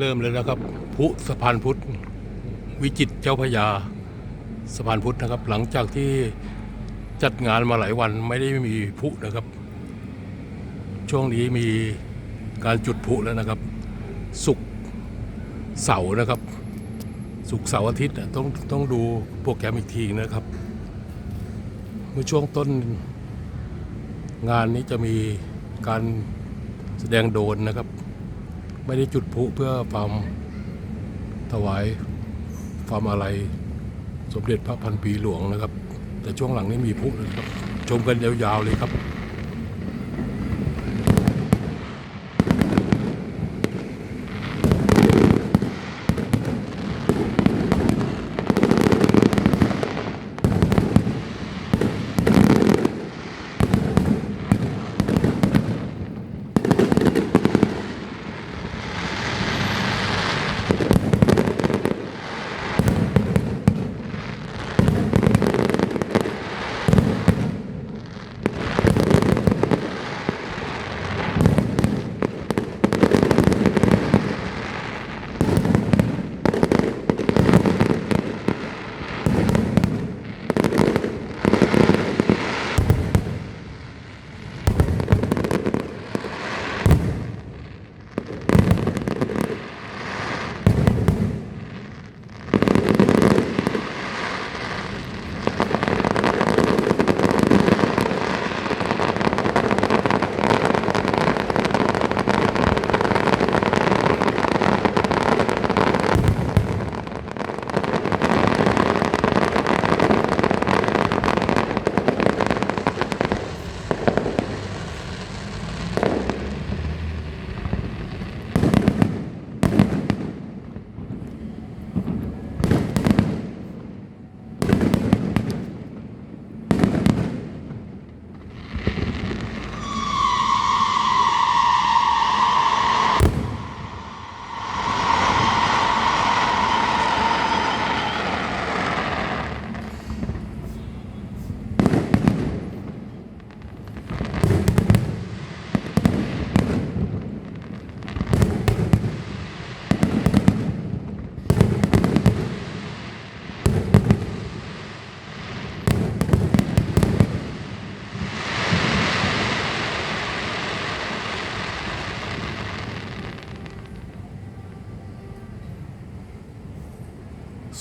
เริ่มเลยนะครับพุสะพานพุทธวิจิตเจ้าพยาสะพานพุทธนะครับ หลังจากที่จัดงานมาหลายวันไม่ได้มีพุนะครับ ช่วงนี้มีการจุดพุแล้วนะครับ สุกเสาร์นะครับ สุกเสาร์อาทิตย์ต้องต้องดูโปรแกรมอีกทีนะครับ เมื่อช่วงต้นงานนี้จะมีการแสดงโดนนะครับ ไม่ได้จุดพลุเพื่อความถวายความอะไรสมเด็จพระพันปีหลวงนะครับ แต่ช่วงหลังนี้มีพลุนะครับ ชมกันยาวๆเลยครับ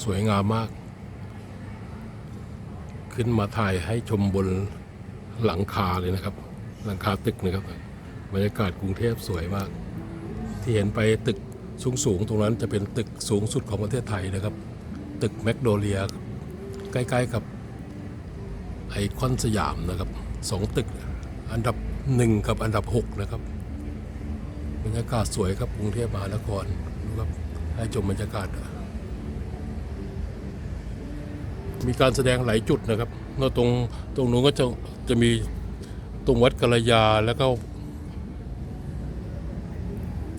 สวยงามมาก ขึ้นมาถ่ายให้ชมบนหลังคาเลยนะครับ หลังคาตึกนะครับบรรยากาศกรุงเทพสวยมาก ที่เห็นไปตึกสูงๆตรงนั้นจะเป็นตึกสูงสุดของประเทศไทยนะครับ ตึกแมกโดเลีย ใกล้ๆกับไอคอนสยามนะครับสองตึกอันดับหนึ่งกับอันดับหกนะครับบรรยากาศสวยครับกรุงเทพมหานครดูครับให้ชมบรรยากาศ มีการแสดงหลายจุดนะครับแล้วตรงตรงนู้นก็จะจะมีตรงวัดกัลยาแล้วก็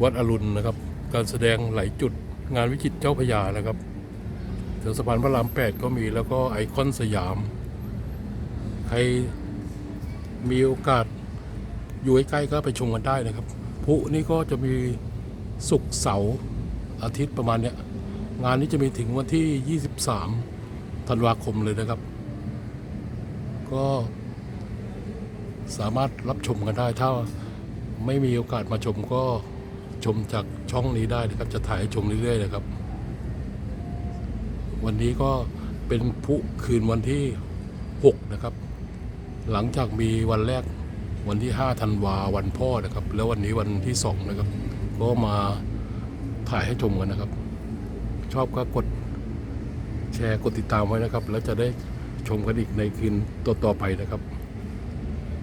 วัดอรุณนะครับ การแสดงหลายจุดงานวิจิตรเจ้าพยานะครับแถวสะพานพระรามแปดก็มีแล้วก็ไอคอนสยาม ใครมีโอกาสอยู่ใกล้ๆก็ไปชมกันได้นะครับพลุนี่ก็จะมีศุกร์เสาร์อาทิตย์ประมาณเนี้ยงานนี้จะมีถึงวันที่ 23 ธันวาคมเลยนะครับ ก็สามารถรับชมกันได้ ถ้าไม่มีโอกาสมาชมก็ชมจากช่องนี้ได้นะครับ จะถ่ายให้ชมเรื่อยๆนะครับ วันนี้ก็เป็นพุคืนวันที่ 6 นะครับ หลังจากมีวันแรกวันที่5ธันวาวันพ่อนะครับ แล้ววันนี้วันที่ 2 นะครับ ก็มาถ่ายให้ชมกันนะครับ ชอบก็กด แชร์กดติดตามไว้นะครับ แล้วจะได้ชมกันอีกในคืนต่อๆไปนะครับ